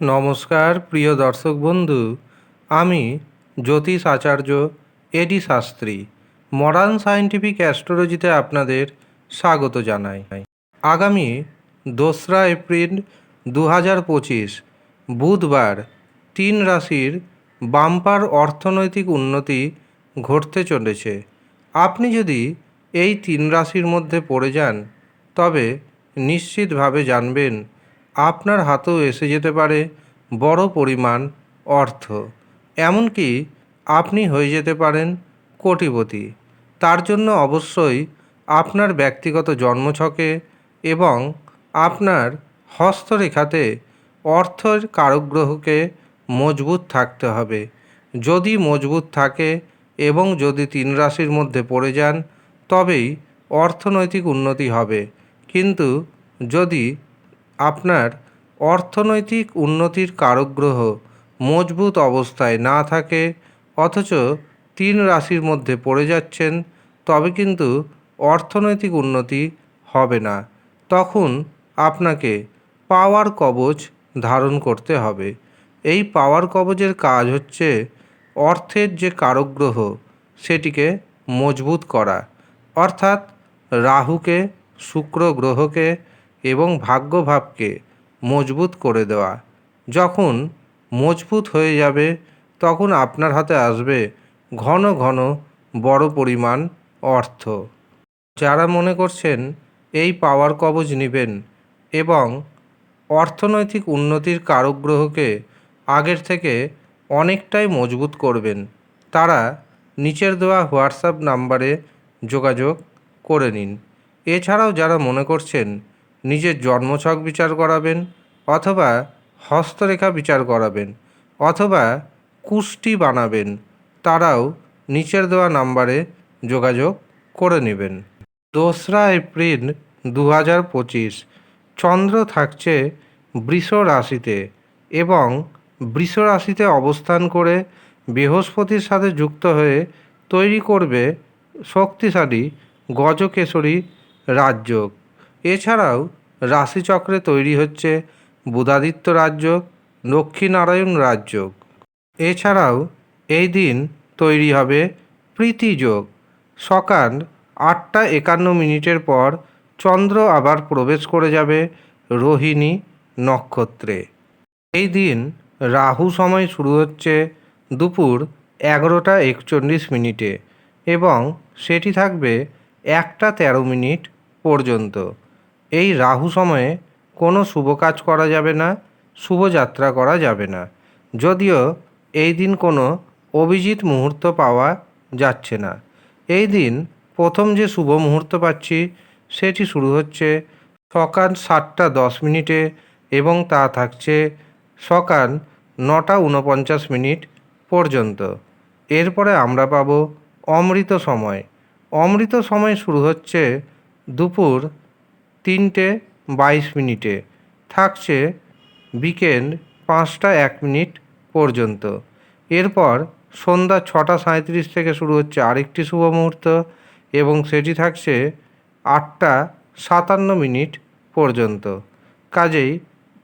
নমস্কার, প্রিয় দর্শক বন্ধু। আমি জ্যোতিষ আচার্য এডি শাস্ত্রী। মডার্ন সায়েন্টিফিক অ্যাস্ট্রোলজিতে আপনাদের স্বাগত জানাই। আগামী দোসরা এপ্রিল দু হাজার পঁচিশ, বুধবার তিন রাশির বাম্পার অর্থনৈতিক উন্নতি ঘটতে চলেছে। আপনি যদি এই তিন রাশির মধ্যে পড়ে যান, তবে নিশ্চিতভাবে জানবেন আপনার হাতেও এসে যেতে পারে বড় পরিমাণ অর্থ। এমনকি আপনি হয়ে যেতে পারেন কোটিপতি। তার জন্য অবশ্যই আপনার ব্যক্তিগত জন্মছকে এবং আপনার হস্তরেখাতে অর্থের কারকগ্রহকে মজবুত থাকতে হবে। যদি মজবুত থাকে এবং যদি তিন রাশির মধ্যে পড়ে যান, তবেই অর্থনৈতিক উন্নতি হবে। কিন্তু যদি আপনার অর্থনৈতিক উন্নতির কারকগ্রহ মজবুত অবস্থায় না থাকে, অথচ তিন রাশির মধ্যে পড়ে যাচ্ছেন, তবে কিন্তু অর্থনৈতিক উন্নতি হবে না। তখন আপনাকে পাওয়ার কবচ ধারণ করতে হবে। এই পাওয়ার কবচের কাজ হচ্ছে অর্থের যে কারকগ্রহ সেটিকে মজবুত করা। অর্থাৎ রাহুকে, শুক্র গ্রহকে এবং ভাগ্যভাবকে মজবুত করে দেওয়া। যখন মজবুত হয়ে যাবে, তখন আপনার হাতে আসবে ঘন ঘন বড় পরিমাণ অর্থ। যারা মনে করছেন এই পাওয়ার কবজ নেবেন এবং অর্থনৈতিক উন্নতির কারকগ্রহকে আগের থেকে অনেকটাই মজবুত করবেন, তারা নিচের দেওয়া হোয়াটসঅ্যাপ নাম্বারে যোগাযোগ করে নিন। এছাড়াও যারা মনে করছেন নিজের জন্মছক বিচার করাবেন অথবা হস্তরেখা বিচার করাবেন অথবা কুষ্টি বানাবেন। তারাও নিচের দেওয়া নাম্বারে যোগাযোগ করে নেবেন। দোসরা এপ্রিল দু হাজার পঁচিশ, চন্দ্র থাকছে বৃষ রাশিতে এবং বৃষ রাশিতে অবস্থান করে বৃহস্পতির সাথে যুক্ত হয়ে তৈরি করবে শক্তিশালী গজকেশরী রাজযোগ। এছাড়াও রাশিচক্রে তৈরি হচ্ছে বুধাদিত্য রাজযোগ, লক্ষ্মীনারায়ণ রাজযোগ। এছাড়াও এই দিন তৈরি হবে প্রীতিযোগ সকাল আটটা একান্ন মিনিটের পর চন্দ্র আবার প্রবেশ করে যাবে রোহিণী নক্ষত্রে। এই দিন রাহু সময় শুরু হচ্ছে দুপুর এগারোটা একচল্লিশ মিনিটে এবং সেটি থাকবে একটা তেরো মিনিট পর্যন্ত। এই রাহু সময়ে কোনো শুভ কাজ করা যাবে না শুভযাত্রা করা যাবে না। যদিও এই দিন কোনো অভিজিৎ মুহূর্ত পাওয়া যাচ্ছে না। এই দিন প্রথম যে শুভ মুহূর্ত পাচ্ছি, সেটি শুরু হচ্ছে সকাল সাতটা দশ মিনিটে এবং তা থাকছে সকাল নটা উনপঞ্চাশ মিনিট পর্যন্ত। এরপরে আমরা পাব অমৃত সময়। অমৃত সময় শুরু হচ্ছে দুপুর তিনটে, বাইশ মিনিটে। থাকছে বিকেল পাঁচটা এক মিনিট পর্যন্ত। এরপর সন্ধ্যা ছটা সাঁত্রিশ থেকে শুরু হচ্ছে আরেকটি শুভ মুহূর্ত এবং সেটি থাকছে আটটা সাতান্ন মিনিট পর্যন্ত। কাজেই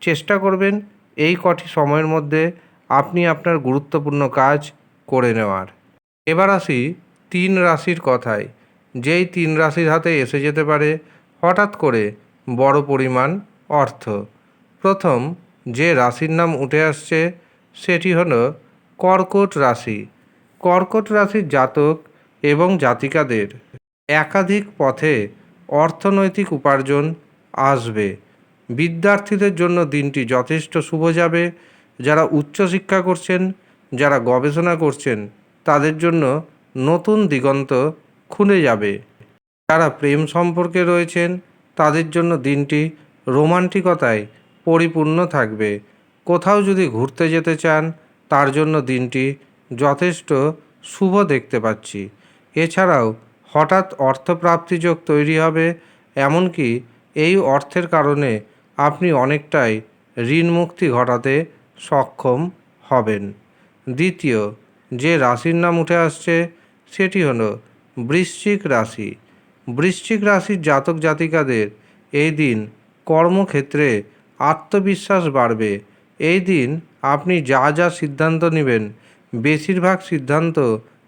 চেষ্টা করবেন এই কটি সময়ের মধ্যে আপনি আপনার গুরুত্বপূর্ণ কাজ করে নেওয়ার। এবার আসি তিন রাশির কথায়। যেই তিন রাশির হাতে এসে যেতে পারে হঠাৎ করে বড় পরিমাণ অর্থ। প্রথম যে রাশির নাম উঠে আসছে সেটি হলো কর্কট রাশি। কর্কট রাশির জাতক এবং জাতিকাদের একাধিক পথে অর্থনৈতিক উপার্জন আসবে। বিদ্যার্থীদের জন্য দিনটি যথেষ্ট শুভ যাবে। যারা উচ্চশিক্ষা করছেন, যারা গবেষণা করছেন, তাদের জন্য নতুন দিগন্ত খুলে যাবে। যারা প্রেম সম্পর্কে রয়েছেন, তাদের জন্য দিনটি রোমান্টিকতায় পরিপূর্ণ থাকবে। কোথাও যদি ঘুরতে যেতে চান, তার জন্য দিনটি যথেষ্ট শুভ দেখতে পাচ্ছি। এছাড়াও হঠাৎ অর্থপ্রাপ্তি যোগ তৈরি হবে, এমনকি এই অর্থের কারণে আপনি অনেকটাই ঋণ মুক্তি ঘটাতে সক্ষম হবেন। দ্বিতীয়, যে রাশির নাম উঠে আসছে, সেটি হলো বৃশ্চিক রাশি। বৃশ্চিক রাশির জাতক জাতিকাদের এই দিন কর্মক্ষেত্রে আত্মবিশ্বাস বাড়বে। এই দিন আপনি যা যা সিদ্ধান্ত নেবেন, বেশিরভাগ সিদ্ধান্ত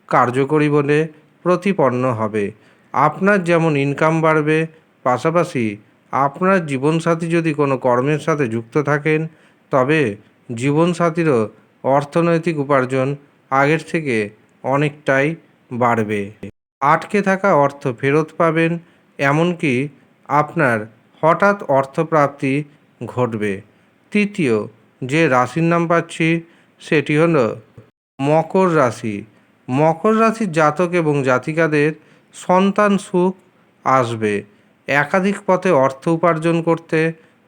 কার্যকরী বলে প্রতিপন্ন হবে। আপনার যেমন ইনকাম বাড়বে, পাশাপাশি আপনার জীবনসাথী যদি কোনো কর্মের সাথে যুক্ত থাকেন, তবে জীবনসাথীরও অর্থনৈতিক উপার্জন আগের থেকে অনেকটাই বাড়বে। আটকে থাকা অর্থ ফেরত পাবেন, এমনকি আপনার হঠাৎ অর্থপ্রাপ্তি ঘটবে। তৃতীয়, যে রাশির নাম পাচ্ছি, সেটি হল মকর রাশি। মকর রাশির জাতক এবং জাতিকাদের সন্তান সুখ আসবে। একাধিক পথে অর্থ উপার্জন করতে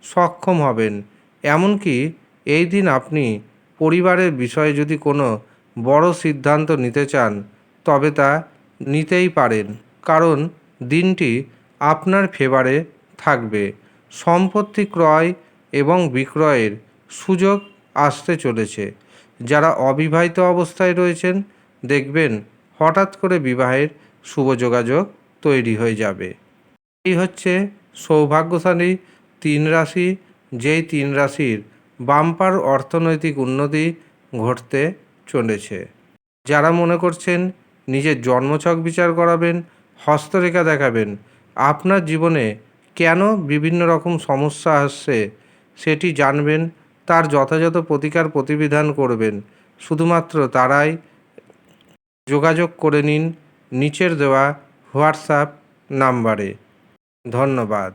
সক্ষম হবেন। এমনকি এই দিন আপনি পরিবারের বিষয়ে যদি কোনো বড় সিদ্ধান্ত নিতে চান, তবে তা নিতেই পারেন, কারণ দিনটি আপনার ফেভারে থাকবে। সম্পত্তি ক্রয় এবং বিক্রয়ের সুযোগ আসতে চলেছে। যারা অবিবাহিত অবস্থায় রয়েছেন, দেখবেন হঠাৎ করে বিবাহের শুভ যোগাযোগ তৈরি হয়ে যাবে। এই হচ্ছে সৌভাগ্যশালী তিন রাশি। যেই তিন রাশির বাম্পার অর্থনৈতিক উন্নতি ঘটতে চলেছে। যারা মনে করছেন নিজের জন্মছক বিচার করাবেন, হস্তরেখা দেখাবেন। আপনার জীবনে কেন বিভিন্ন রকম সমস্যা আসছে সেটি জানবেন, তার যথাযথ প্রতিকার প্রতিবিধান করবেন। শুধুমাত্র তারাই যোগাযোগ করে নিন নিচের দেওয়া হোয়াটসঅ্যাপ নাম্বারে। ধন্যবাদ।